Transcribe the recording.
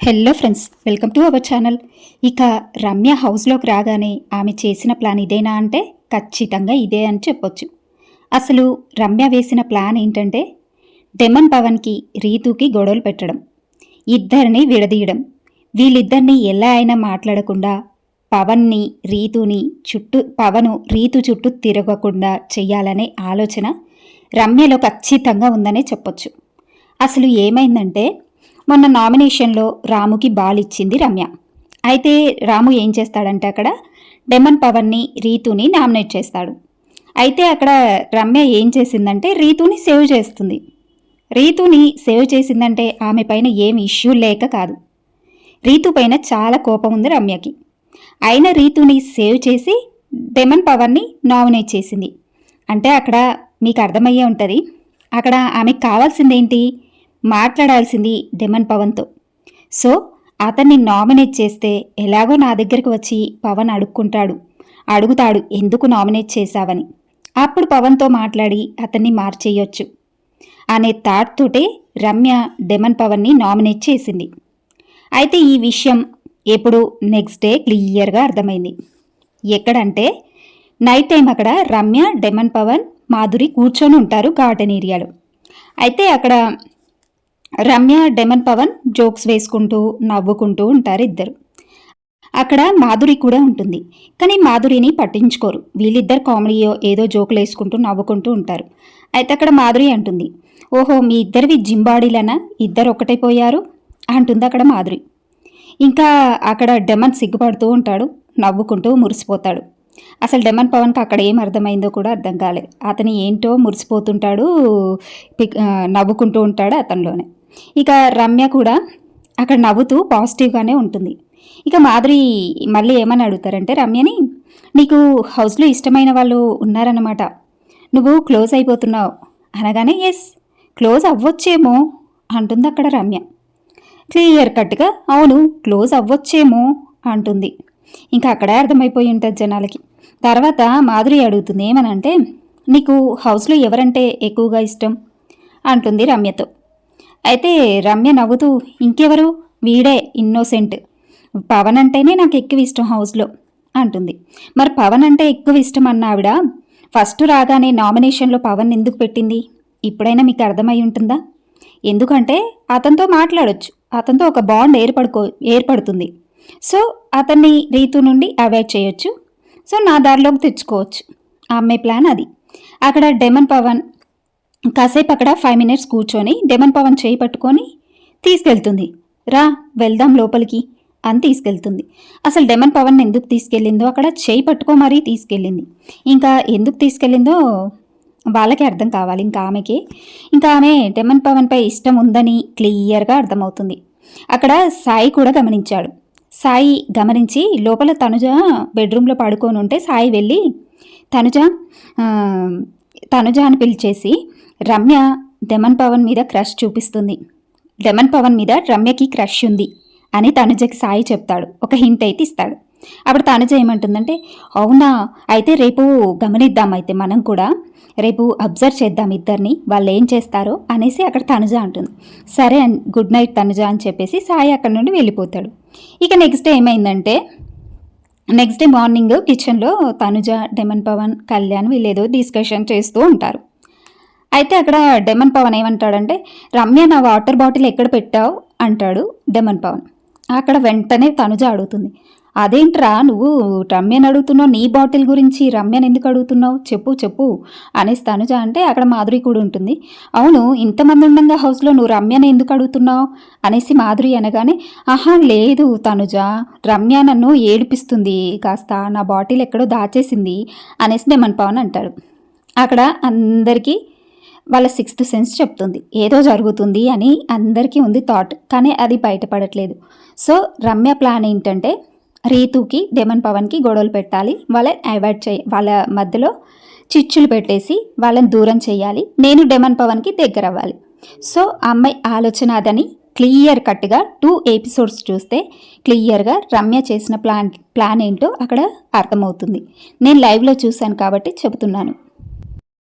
Hello friends welcome to our channel. ఇక రమ్య హౌస్లోకి రాగానే ఆమె చేసిన ప్లాన్ ఇదేనా అంటే ఖచ్చితంగా ఇదే అని చెప్పొచ్చు. అసలు రమ్య వేసిన ప్లాన్ ఏంటంటే డెమన్ పవన్కి రీతుకి గొడవలు పెట్టడం ఇద్దరిని విడదీయడం. వీళ్ళిద్దరిని ఎలా అయినా మాట్లాడకుండా పవన్ని రీతుని చుట్టూ పవను రీతు చుట్టూ తిరగకుండా చేయాలనే ఆలోచన రమ్యలో ఖచ్చితంగా ఉందనే చెప్పొచ్చు. అసలు ఏమైందంటే మొన్న నామినేషన్లో రాముకి బాల్ ఇచ్చింది రమ్య. అయితే రాము ఏం చేస్తాడంటే అక్కడ డెమన్ పవన్ని రీతుని నామినేట్ చేస్తాడు. అయితే అక్కడ రమ్య ఏం చేసిందంటే రీతుని సేవ్ చేస్తుంది. రీతుని సేవ్ చేసిందంటే ఆమె పైన ఏం ఇష్యూ లేక కాదు. రీతు పైన చాలా కోపం ఉంది రమ్యకి. అయిన రీతుని సేవ్ చేసి డెమన్ పవర్ని నామినేట్ చేసింది. అంటే అక్కడ మీకు అర్థమయ్యే ఉంటుంది. అక్కడ ఆమెకు కావాల్సిందేంటి? మాట్లాడాల్సింది డెమన్ పవన్తో. సో అతన్ని నామినేట్ చేస్తే ఎలాగో నా దగ్గరికి వచ్చి పవన్ అడుక్కుంటాడు. అడుగుతాడు ఎందుకు నామినేట్ చేశావని? అప్పుడు పవన్తో మాట్లాడి అతన్ని మార్చేయొచ్చు. అనే థాట్ తోటే రమ్య డెమన్ పవన్ని నామినేట్ చేసింది. అయితే ఈ విషయం ఎప్పుడు నెక్స్ట్ డే క్లియర్గా అర్థమైంది. ఎక్కడంటే నైట్ టైం అక్కడ రమ్య డెమన్ పవన్ మాధురి కూర్చొని ఉంటారు గార్డెన్ ఏరియాలో. అయితే అక్కడ రమ్య డెమన్ పవన్ జోక్స్ వేసుకుంటూ నవ్వుకుంటూ ఉంటారు ఇద్దరు. అక్కడ మాధురి కూడా ఉంటుంది. కానీ మాధురిని పట్టించుకోరు. వీళ్ళిద్దరు కామెడీయో ఏదో జోకులు వేసుకుంటూ నవ్వుకుంటూ ఉంటారు. అయితే అక్కడ మాధురి అంటుంది. ఓహో మీ ఇద్దరివి జింబాడీలనా? ఇద్దరు ఒకటైపోయారు అంటుంది అక్కడ మాధురి. ఇంకా అక్కడ డెమన్ సిగ్గుపడుతూ ఉంటాడు నవ్వుకుంటూ మురిసిపోతాడు. అసలు డెమన్ పవన్కి అక్కడ ఏం అర్థమైందో కూడా అర్థం కాలేదు. అతను ఏంటో మురిసిపోతుంటాడు నవ్వుకుంటూ ఉంటాడు అతనిలోనే. ఇక రమ్య కూడా అక్కడ నవ్వుతూ పాజిటివ్గానే ఉంటుంది. ఇక మాధురి మళ్ళీ ఏమని అడుగుతారంటే రమ్యని నీకు హౌస్లో ఇష్టమైన వాళ్ళు ఉన్నారన్నమాట. నువ్వు క్లోజ్ అయిపోతున్నావు. అనగానే ఎస్ క్లోజ్ అవ్వచ్చేమో అంటుంది అక్కడ రమ్య. క్లియర్ కట్గా అవును క్లోజ్ అవ్వచ్చేమో అంటుంది. ఇంకా అక్కడే అర్థమైపోయి ఉంటుంది జనాలకి. తర్వాత మాధురి అడుగుతుంది ఏమనంటే నీకు హౌస్లో ఎవరంటే ఎక్కువగా ఇష్టం? అంటుంది రమ్యతో. అయితే రమ్య నవ్వుతూ ఇంకెవరు? వీడే ఇన్నోసెంట్. పవన్ అంటేనే నాకు ఎక్కువ ఇష్టం హౌస్లో అంటుంది. మరి పవన్ అంటే ఎక్కువ ఇష్టం అన్న ఆవిడ ఫస్ట్ రాగానే నామినేషన్లో పవన్ ఎందుకు పెట్టింది? ఇప్పుడైనా మీకు అర్థమై ఉంటుందా? ఎందుకంటే అతనితో మాట్లాడొచ్చు. అతనితో ఒక బాండ్ ఏర్పడుకో ఏర్పడుతుంది. సో అతన్ని రీతు నుండి అవాయిడ్ చేయొచ్చు. సో నా దారిలోకి తెచ్చుకోవచ్చు. ఆ ప్లాన్ అది. అక్కడ డెమన్ పవన్ కాసేపు అక్కడ ఫైవ్ మినిట్స్ కూర్చొని డెమన్ పవన్ చేయి పట్టుకొని తీసుకెళ్తుంది. రా వెళ్దాం లోపలికి అని తీసుకెళ్తుంది. అసలు డెమన్ పవన్ ఎందుకు తీసుకెళ్ళిందో అక్కడ చేయి పట్టుకో మరీ తీసుకెళ్ళింది. ఇంకా ఎందుకు తీసుకెళ్ళిందో వాళ్ళకి అర్థం కావాలి ఇంకా ఆమెకి. ఇంకా ఆమె డెమన్ పవన్పై ఇష్టం ఉందని క్లియర్గా అర్థమవుతుంది. అక్కడ సాయి కూడా గమనించాడు. సాయి గమనించి లోపల తనుజ బెడ్రూమ్లో పడుకొని ఉంటే సాయి వెళ్ళి తనుజ తనుజ అని పిలిచేసి రమ్య డెమన్ పవన్ మీద క్రష్ చూపిస్తుంది. డెమన్ పవన్ మీద రమ్యకి క్రష్ ఉంది అని తనుజకి సాయి చెప్తాడు. ఒక హింట్ అయితే ఇస్తాడు. అప్పుడు తనుజ ఏమంటుందంటే అవునా అయితే రేపు గమనిద్దాం అయితే మనం కూడా. రేపు అబ్జర్వ్ చేద్దాం ఇద్దరిని వాళ్ళు ఏం చేస్తారో అనేసి అక్కడ తనుజ అంటుంది. సరే గుడ్ నైట్ తనుజ అని చెప్పేసి సాయి అక్కడ నుండి వెళ్ళిపోతాడు. ఇక నెక్స్ట్ డే ఏమైందంటే నెక్స్ట్ డే మార్నింగ్ కిచెన్లో తనుజ డెమన్ పవన్ కళ్యాణ్ వీళ్ళు ఏదో డిస్కషన్ చేస్తూ ఉంటారు. అయితే అక్కడ డెమన్ పవన్ ఏమంటాడంటే రమ్య నా వాటర్ బాటిల్ ఎక్కడ పెట్టావు? అంటాడు డెమన్ పవన్. అక్కడ వెంటనే తనుజ అడుగుతుంది అదేంట్రా నువ్వు రమ్యను అడుగుతున్నావు నీ బాటిల్ గురించి రమ్యను ఎందుకు అడుగుతున్నావు? చెప్పు చెప్పు అనేసి తనుజ అంటే అక్కడ మాధురి కూడా ఉంటుంది అవును ఇంతమంది ఉండగా హౌస్లో నువ్వు రమ్యను ఎందుకు అడుగుతున్నావు? అనేసి మాధురి అనగానే ఆహా లేదు తనుజ రమ్య నన్ను ఏడిపిస్తుంది కాస్త నా బాటిల్ ఎక్కడో దాచేసింది అనేసి డెమన్ పవన్ అంటాడు. అక్కడ అందరికీ వాళ్ళ సిక్స్త్ సెన్స్ చెప్తుంది. ఏదో జరుగుతుంది అని అందరికీ ఉంది థాట్ కానీ అది బయటపడట్లేదు. సో రమ్య ప్లాన్ ఏంటంటే రీతుకి డెమన్ పవన్కి గొడవలు పెట్టాలి. వాళ్ళని అవాయిడ్ చేయ వాళ్ళ మధ్యలో చిచ్చులు పెట్టేసి వాళ్ళని దూరం చేయాలి. నేను డెమన్ పవన్కి దగ్గర అవ్వాలి సో అమ్మాయి ఆలోచన అదని క్లియర్ కట్గా టూ ఎపిసోడ్స్ చూస్తే క్లియర్గా రమ్య చేసిన ప్లాన్ ప్లాన్ ఏంటో అక్కడ అర్థమవుతుంది. నేను లైవ్లో చూశాను కాబట్టి చెబుతున్నాను.